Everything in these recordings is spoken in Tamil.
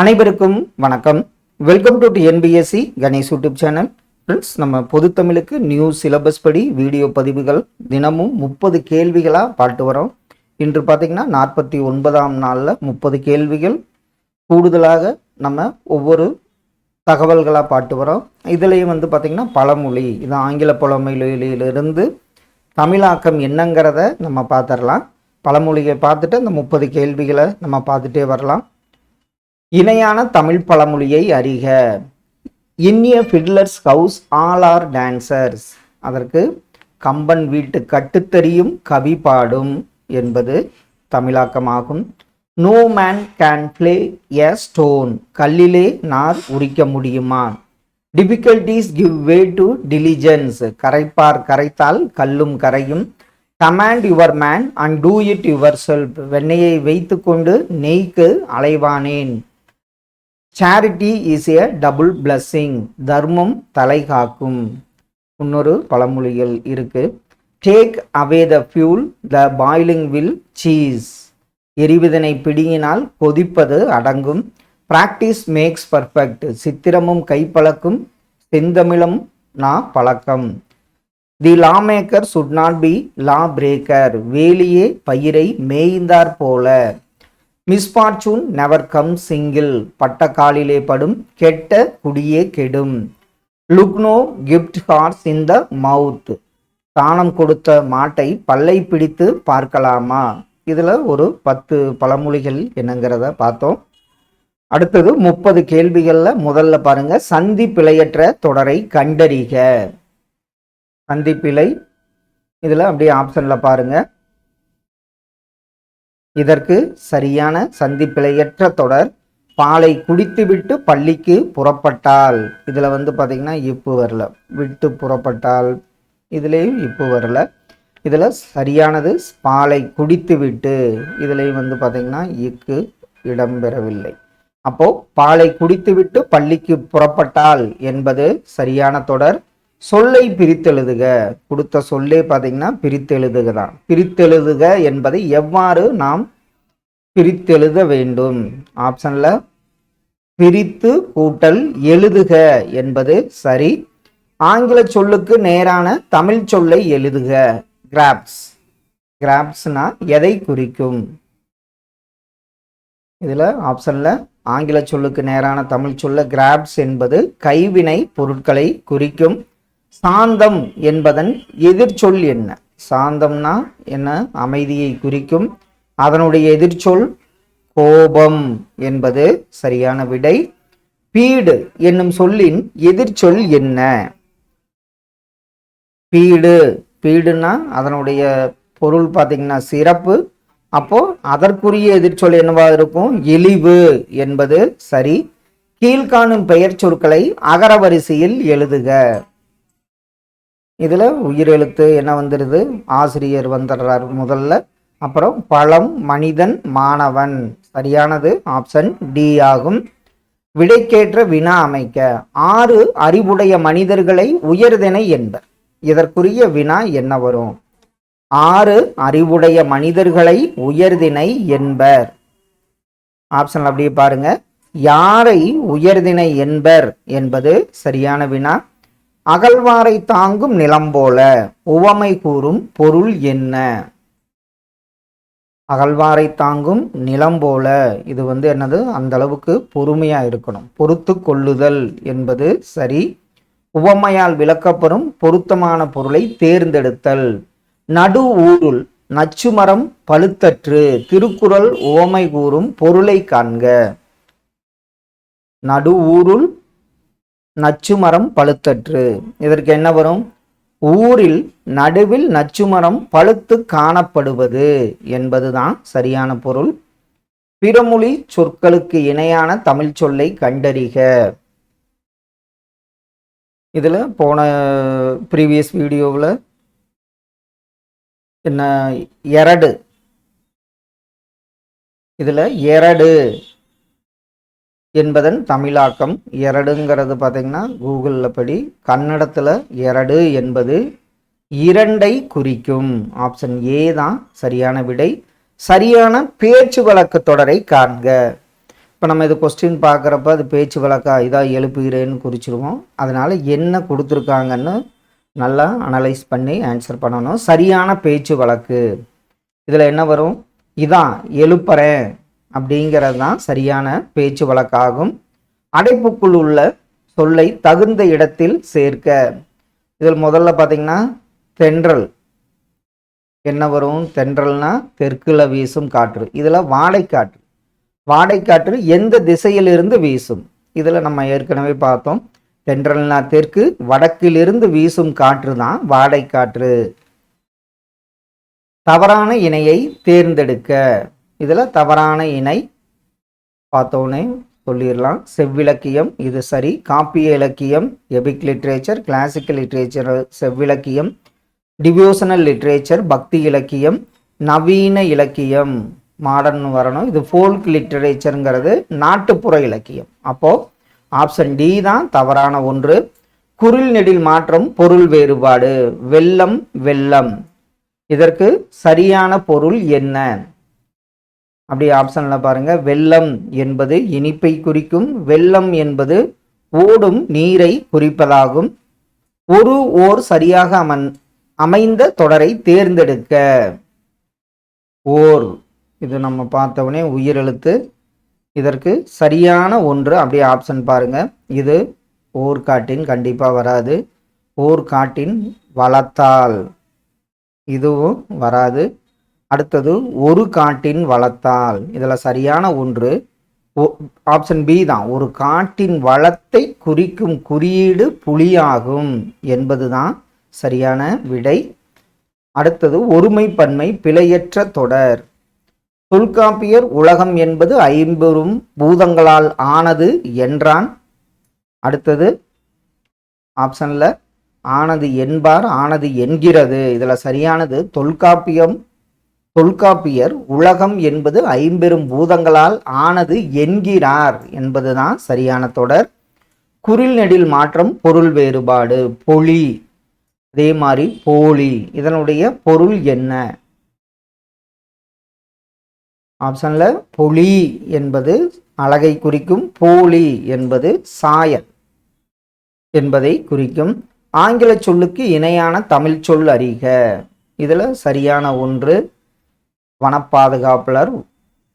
அனைவருக்கும் வணக்கம். Welcome to NPSC Ganesh YouTube channel. Friends நம்ம பொது தமிழுக்கு நியூ சிலபஸ் படி வீடியோ பதிவுகள் தினமும் முப்பது கேள்விகளாக பாட்டு வரோம். இன்று பார்த்திங்கன்னா நாற்பத்தி ஒன்பதாம் நாளில் முப்பது கேள்விகள். கூடுதலாக நம்ம ஒவ்வொரு தகவல்களாக பாட்டு வரோம். இதுலேயும் வந்து பார்த்திங்கன்னா பழமொழி இது ஆங்கில பழமொழியிலிருந்து தமிழாக்கம் என்னங்கிறத நம்ம பார்த்துடலாம் பழமொழியை பார்த்துட்டு அந்த முப்பது கேள்விகளை நம்ம பார்த்துட்டே வரலாம். இணையான தமிழ் பழமொழியை அறிக. In the fiddlers house all are dancers அதற்கு கம்பன் வீட்டு கட்டுத்தறியும் கவி பாடும் என்பது தமிழாக்கமாகும். No man can flay a stone கல்லிலே நார் உரிக்க முடியுமா? Difficulties give way to diligence கரைப்பார் கரைத்தால் கல்லும் கரையும். Command your man and do it yourself வெண்ணெயை வைத்துக்கொண்டு நெய்க்கு அலைவானேன். Charity is a double blessing தர்மம் தலை காக்கும். இன்னொரு பழமொழிகள் இருக்கு. Take away the fuel the boiling will cease எரிவிதனை பிடியினால் கொதிப்பது அடங்கும். பிராக்டிஸ் மேக்ஸ் பர்ஃபெக்ட் சித்திரமும் கைப்பழக்கும். செந்தமிழும் நா பழக்கம். The law maker should not be law breaker வேலியே பயிரை மேய்ந்தார் போல. மிஸ்ஃபார்ச்சூன் நெவர் கம் சிங்கிள் பட்ட காலிலே படும் கெட்ட குடியே கெடும். Look not gift horse in the mouth. தானம் கொடுத்த மாட்டை பல்லை பிடித்து பார்க்கலாமா? இதில் ஒரு பத்து பழமொழிகள் என்னங்கிறத பார்த்தோம். அடுத்தது முப்பது கேள்விகளில் முதல்ல பாருங்க. சந்தி பிழையற்ற தொடரை கண்டறிக. சந்தி பிழை. இதில் அப்படியே ஆப்ஷனில் பாருங்கள் இதற்கு சரியான சந்தி தொடர் பாலை குடித்துவிட்டு பள்ளிக்கு புறப்பட்டால். இதில் வந்து பார்த்திங்கன்னா இப்பு வரல. விட்டு புறப்பட்டால் இதுலேயும் இப்பு வரல. இதில் சரியானது பாலை குடித்துவிட்டு இதுலேயும் வந்து பார்த்திங்கன்னா இக்கு இடம்பெறவில்லை. அப்போது பாலை குடித்துவிட்டு பள்ளிக்கு புறப்பட்டால் என்பது சரியான தொடர். சொல்லை பிரித்தெழுதுக. கொடுத்த சொல்லே பார்த்தீங்கன்னா பிரித்தெழுதுக தான் பிரித்தெழுதுக என்பதை எவ்வாறு நாம் பிரித்தெழுத வேண்டும்? ஆப்ஷன்ல பிரித்து கூட்டல் எழுதுக என்பது சரி. ஆங்கில சொல்லுக்கு நேரான தமிழ் சொல்லை எழுதுக. கிராப்ஸ் கிராப்ஸ்னா எதை குறிக்கும்? இதுல ஆப்ஷன்ல ஆங்கில சொல்லுக்கு நேரான தமிழ் சொல்ல கிராப்ஸ் என்பது கைவினை பொருட்களை குறிக்கும். சாந்தம் என்பதன் எதிர்ச்சொல் என்ன? சாந்தம்னா என்ன? அமைதியை குறிக்கும். அதனுடைய எதிர்ச்சொல் கோபம் என்பது சரியான விடை. பீடு என்னும் சொல்லின் எதிர்ச்சொல் என்ன? பீடு. பீடுனா அதனுடைய பொருள் பார்த்தீங்கன்னா சிறப்பு. அப்போ அதற்குரிய எதிர்ச்சொல் என்னவா இருக்கும்? இழிவு என்பது சரி. கீழ்காணும் பெயர் சொற்களை அகரவரிசையில் எழுதுக. இதில் உயிரெழுத்து என்ன வந்துடுது ஆசிரியர் வந்துடுறார் முதல்ல. அப்புறம் பழம் மனிதன் மாணவன். சரியானது? ஆப்ஷன் டி ஆகும். விடைக்கேற்ற வினா அமைக்க. ஆறு அறிவுடைய மனிதர்களை உயர்தெனை என்பர். இதற்குரிய வினா என்ன வரும்? ஆறு அறிவுடைய மனிதர்களை உயர்தினை என்பர். ஆப்ஷன் அப்படியே பாருங்க. யாரை உயர்தினை என்பர் என்பது சரியான வினா? அகழ்வாரை தாங்கும் நிலம் போல உவமை கூறும் பொருள் என்ன? அகழ்வாரை தாங்கும் நிலம் போல இது வந்து என்னது? அந்த அளவுக்கு பொறுமையா இருக்கணும். பொறுத்து கொள்ளுதல் என்பது சரி. உவமையால் விளக்கப்படும் பொருத்தமான பொருளை தேர்ந்தெடுத்தல். நடு ஊருள் நச்சுமரம் பழுத்தற்று திருக்குறள் உவமை கூறும் பொருளை காண்க. நடு ஊருள் நச்சுமரம் பழுத்தற்று. இதற்கு என்ன வரும்? ஊரில் நடுவில் நச்சுமரம் பழுத்து காணப்படுவது என்பதுதான் சரியான பொருள். பிறமொழி சொற்களுக்கு இணையான தமிழ் சொல்லை கண்டறிக. இதில் போன ப்ரீவியஸ் வீடியோவில் என்ன எரடு. இதில் எரடு. என்பதன் தமிழாக்கம் எரடுங்கிறது பார்த்திங்கன்னா கூகுளில் படி. கன்னடத்தில் எரடு என்பது இரண்டை குறிக்கும். ஆப்ஷன் ஏ தான் சரியான விடை. சரியான பேச்சு வழக்கு தொடரை காண்க. இப்போ நம்ம இது கொஸ்டின் பார்க்குறப்ப அது பேச்சு வழக்கா இதாக எழுப்புகிறேன்னு குறிச்சிருவோம். அதனால் என்ன கொடுத்துருக்காங்கன்னு நல்லா அனலைஸ் பண்ணி ஆன்சர் பண்ணணும். சரியான பேச்சு வழக்கு. இதில் என்ன வரும்? இதான் எழுப்புறேன். அப்படிங்கிறது தான் சரியான பேச்சு வழக்காகும் அடைப்புக்குள் உள்ள சொல்லை தகுந்த இடத்தில் சேர்க்க. இதில் முதல்ல பார்த்தீங்கன்னா தென்றல். என்ன வரும்? தென்றல்னா தெற்குல வீசும் காற்று. இதில் வாடைக்காற்று. வாடைக்காற்று எந்த திசையிலிருந்து வீசும்? இதில் நம்ம ஏற்கனவே பார்த்தோம். தென்றல்னா தெற்கு வடக்கிலிருந்து வீசும் காற்று தான் வாடைக்காற்று. தவறான இணையை தேர்ந்தெடுக்க. இதில் தவறான இணை. பார்த்தோன்னே சொல்லிடலாம். செவ்விலக்கியம் இது சரி. காப்பிய இலக்கியம் எபிக் லிட்ரேச்சர் கிளாசிக்கல் லிட்ரேச்சர் செவ்விலக்கியம் டிவியோஷனல் லிட்ரேச்சர் பக்தி இலக்கியம் நவீன இலக்கியம் மாடர்ன் வரணும். இது ஃபோல்க் லிட்ரேச்சருங்கிறது நாட்டுப்புற இலக்கியம். அப்போது ஆப்ஷன் டி தான் தவறான ஒன்று. குரில் நெடில் மாற்றம் பொருள் வேறுபாடு. வெள்ளம் வெள்ளம். இதற்கு சரியான பொருள் என்ன? அப்படி ஆப்ஷனில் பாருங்க. வெள்ளம் என்பது இனிப்பை குறிக்கும். வெள்ளம் என்பது ஓடும் நீரை குறிப்பதாகும். ஒரு ஓர் சரியாக அமன் அமைந்த தொடரை தேர்ந்தெடுக்க. ஓர். இது நம்ம பார்த்தவொடனே உயிரெழுத்து இதற்கு சரியான ஒன்று. அப்படியே ஆப்ஷன் பாருங்க. இது ஓர்காட்டின் கண்டிப்பாக வராது. ஓர்காட்டின் வளத்தால். இதுவும் வராது. அடுத்தது ஒரு காட்டின் வளத்தால். இதில் சரியான ஒன்று. ஆப்ஷன் பி தான். ஒரு காட்டின் வளத்தை குறிக்கும் குறியீடு புலியாகும் என்பது தான் சரியான விடை. அடுத்தது ஒருமைப்பன்மை பிழையற்ற தொடர். தொல்காப்பியர் உலகம் என்பது ஐம்பெரும் பூதங்களால் ஆனது என்றான். அடுத்தது ஆப்ஷனில் ஆனது என்பார் ஆனது என்கிறது. இதில் சரியானது தொல்காப்பியம் தொல்காப்பியர் உலகம் என்பது ஐம்பெரும் பூதங்களால் ஆனது என்கிறார் என்பதுதான் சரியான தொடர். குரில் நெடில் மாற்றம் பொருள் வேறுபாடு பொலி அதே மாதிரி போலி இதனுடைய பொருள் என்ன? ஆப்ஷன்ல பொலி என்பது அழகை குறிக்கும் போலி என்பது சாயல் என்பதை குறிக்கும். ஆங்கில சொல்லுக்கு இணையான தமிழ் சொல் அறிக. இதில் சரியான ஒன்று. வனப்பாதுகாவலர்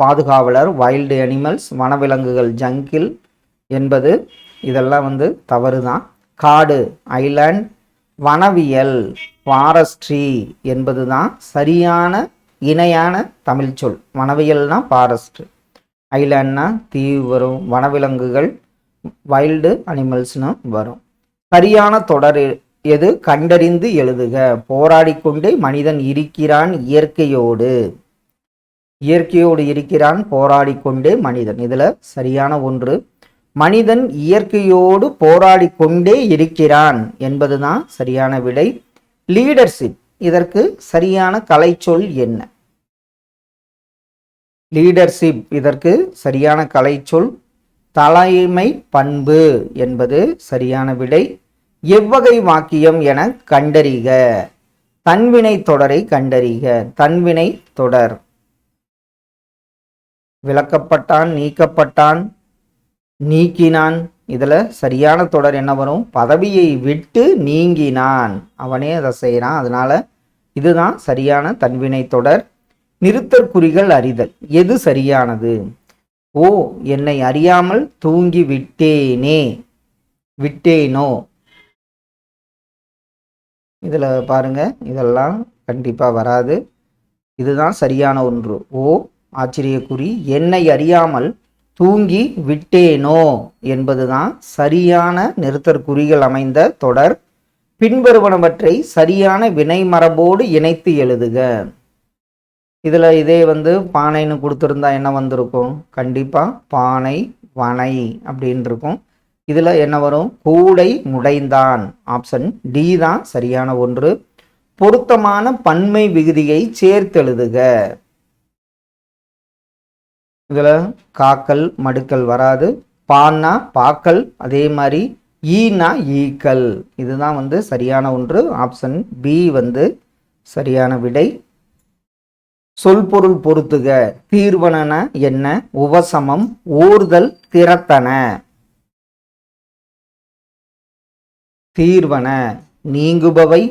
பாதுகாவலர் வைல்டு அனிமல்ஸ் வனவிலங்குகள் ஜங்கில் என்பது இதெல்லாம் வந்து தவறு தான் காடு ஐலாண்ட் வனவியல் ஃபாரஸ்ட்ரி என்பது தான் சரியான இணையான தமிழ் சொல். வனவியல்னா ஃபாரஸ்ட் ஐலாண்ட்னா தீவு வரும் வனவிலங்குகள் வைல்டு அனிமல்ஸ்னு வரும். சரியான தொடர் எது? கண்டறிந்து எழுதுக. போராடிக்கொண்டே மனிதன் இருக்கிறான் இயற்கையோடு. இயற்கையோடு இருக்கிறான் போராடிக்கொண்டே மனிதன். இதில் சரியான ஒன்று. மனிதன் இயற்கையோடு போராடிக்கொண்டே இருக்கிறான் என்பதுதான் சரியான விடை. லீடர்ஷிப் இதற்கு சரியான கலைச்சொல் என்ன? லீடர்ஷிப் இதற்கு சரியான கலைச்சொல் தலைமை பண்பு என்பது சரியான விடை. எவ்வகை வாக்கியம் என கண்டறிக. தன்வினை தொடரை கண்டறிக. தன்வினை தொடர். விளக்கப்பட்டான் நீக்கப்பட்டான் நீக்கினான். இதில் சரியான தொடர் என்ன வரும்? பதவியை விட்டு நீங்கினான். அவனே அதை செய்கிறான் அதனால் இதுதான் சரியான தன்வினை தொடர். நிறுத்தற்குறிகள் அறிதல். எது சரியானது? ஓ என்னை அறியாமல் தூங்கி விட்டேனே. விட்டேனோ? இதில் பாருங்க இதெல்லாம் கண்டிப்பாக வராது. இதுதான் சரியான ஒன்று. ஓ ஆச்சரியக்குறி என்னை அறியாமல் தூங்கி விட்டேனோ? என்பதுதான் சரியான நிறுத்தற்குறிகள் அமைந்த தொடர். பின்வருவனவற்றை சரியான வினை மரபோடு இணைத்து எழுதுக. இதில் இதே வந்து பானைன்னு கொடுத்துருந்தா என்ன வந்திருக்கும்? கண்டிப்பாக பானை வனை அப்படின்னு இருக்கும் இதில் என்ன வரும்? கூடை முடைந்தான். ஆப்ஷன் டி தான் சரியான ஒன்று. பொருத்தமான பன்மை விகுதியை சேர்த்தெழுதுக. இதில் காக்கல் மடுக்கல் வராது. பான்னா பாக்கல் அதே மாதிரி ஈனா ஈக்கல். இதுதான் வந்து சரியான ஒன்று. ஆப்ஷன் பி வந்து சரியான விடை. சொல் பொருள் பொருத்துக. தீர்வனன என்ன? உபசமம் ஊர்தல் திறத்தன. தீர்வன. நீங்குபவை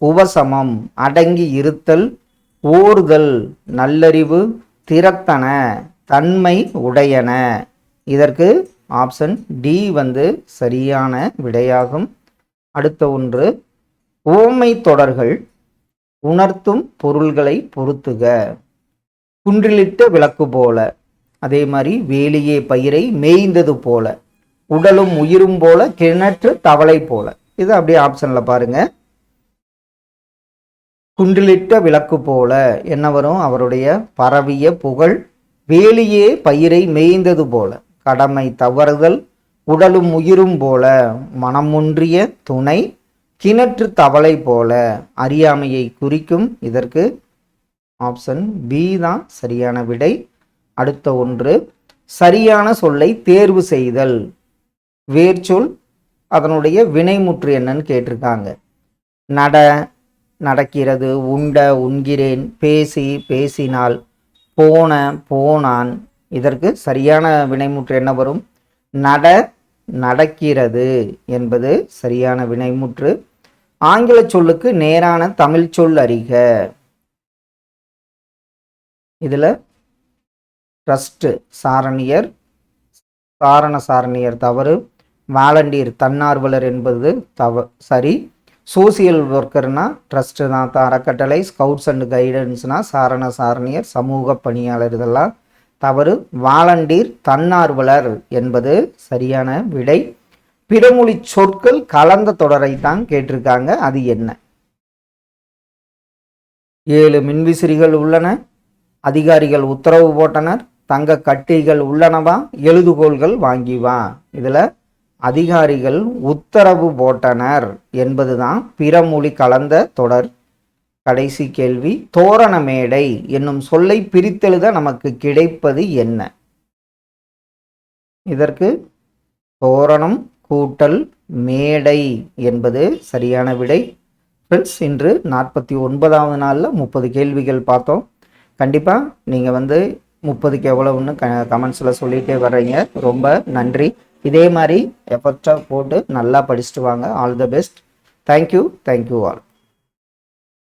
உபசமம் அடங்கி இருத்தல் ஓர்தல் நல்லறிவு திறத்தன. தன்மை உடையன. இதற்கு ஆப்ஷன் டி வந்து சரியான விடையாகும். அடுத்த ஒன்று ஓமை தொடர்கள் உணர்த்தும் பொருள்களை பொருத்துக. குன்றிலிட்ட விளக்கு போல அதே மாதிரி வேலியே பயிரை மேய்ந்தது போல உடலும் உயிரும் போல கிணற்று தவளை போல. இது அப்படியே ஆப்ஷன்ல பாருங்க. குன்றிலிட்ட விளக்கு போல என்ன வரும்? அவருடைய பரவிய புகழ் வேலியே பயிரை மேய்ந்தது போல கடமை தவறுதல் உடலும் உயிரும் போல மனமுன்றிய துணை கிணற்று தவளை போல அறியாமையை குறிக்கும் இதற்கு ஆப்ஷன் பி தான் சரியான விடை. அடுத்த ஒன்று சரியான சொல்லை தேர்வு செய்தல். வேர்ச்சொல் அதனுடைய வினைமுற்று என்னன்னு கேட்டிருக்காங்க. நட நடக்கிறது உண்ட உண்கிறேன் பேசி பேசினால் போன போனான். இதற்கு சரியான வினைமுற்று என்ன வரும்? நட நடக்கிறது என்பது சரியான வினைமுற்று. ஆங்கில சொல்லுக்கு நேரான தமிழ் சொல் அறிக. இதில் ட்ரஸ்ட்டு சாரணியர் சாரண சாரணியர் தவறு. வாலண்டியர் தன்னார்வலர் என்பது தவ சரி. சோசியல் ஒர்க்கர்னால் ட்ரஸ்ட்டு தான் அறக்கட்டளை ஸ்கவுட்ஸ் அண்ட் கைடன்ஸ்னால் சாரண சாரணியர் சமூக பணியாளர் இதெல்லாம். தவறு வாலண்டீர் தன்னார்வலர் என்பது சரியான விடை. பிறமொழி சொற்கள் கலந்த தொடரை தான் கேட்டிருக்காங்க அது என்ன? ஏழு மின்விசிறிகள் உள்ளன அதிகாரிகள் உத்தரவு போட்டனர் தங்க கட்டிகள் உள்ளனவா எழுதுகோள்கள் வாங்கி வா அதிகாரிகள் உத்தரவு போட்டனர் என்பதுதான் பிறமொழி கலந்த தொடர். கடைசி கேள்வி தோரண மேடை என்னும் சொல்லை பிரித்தெழுத நமக்கு கிடைப்பது என்ன? இதற்கு தோரணம் கூட்டல் மேடை என்பது சரியான விடை. ஃப்ரெண்ட்ஸ் இன்று நாற்பத்தி ஒன்பதாவது நாளில் முப்பது கேள்விகள் பார்த்தோம். கண்டிப்பாக நீங்கள் வந்து முப்பதுக்கு எவ்வளவுன்னு க கமெண்ட்ஸில் சொல்லிகிட்டே வர்றீங்க. ரொம்ப நன்றி. இதே மாதிரி எஃபெக்டாக போட்டு நல்லா படிச்சுட்டு வாங்க. All the best thank you thank you all